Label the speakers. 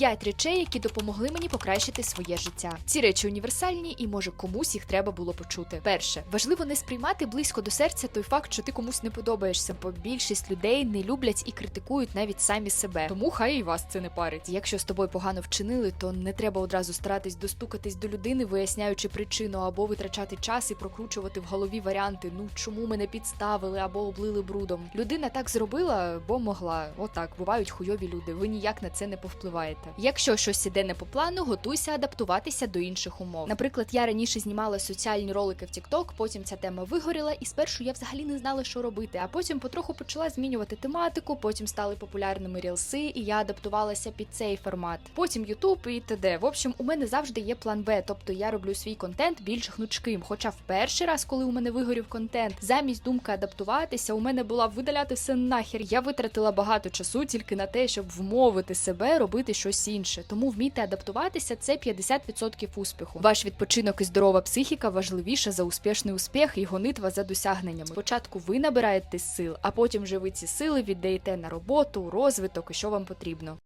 Speaker 1: 5 речей, які допомогли мені покращити своє життя. Ці речі універсальні, і може комусь їх треба було почути. Перше, важливо не сприймати близько до серця той факт, що ти комусь не подобаєшся, бо більшість людей не люблять і критикують навіть самі себе. Тому хай і вас це не парить. Якщо з тобою погано вчинили, то не треба одразу старатись достукатись до людини, виясняючи причину, або витрачати час і прокручувати в голові варіанти. Ну чому мене підставили або облили брудом. Людина так зробила, бо могла. Отак бувають хуйові люди. Ви ніяк на це не повпливаєте. Якщо щось іде не по плану, готуйся адаптуватися до інших умов. Наприклад, я раніше знімала соціальні ролики в TikTok, потім ця тема вигоріла, і спершу я взагалі не знала, що робити. А потім потроху почала змінювати тематику. Потім стали популярними рілси, і я адаптувалася під цей формат. Потім YouTube і т.д. В общем, у мене завжди є план Б, тобто я роблю свій контент більш гнучким. Хоча в перший раз, коли у мене вигорів контент, замість думки адаптуватися, у мене була видаляти все нахер. Я витратила багато часу тільки на те, щоб вмовити себе робити щось інше. Тому вмійте адаптуватися це 50% успіху. Ваш відпочинок і здорова психіка важливіша за успішний успіх і гонитва за досягненнями. Спочатку ви набираєте сил, а потім вже ви ці сили віддаєте на роботу, розвиток і що вам потрібно.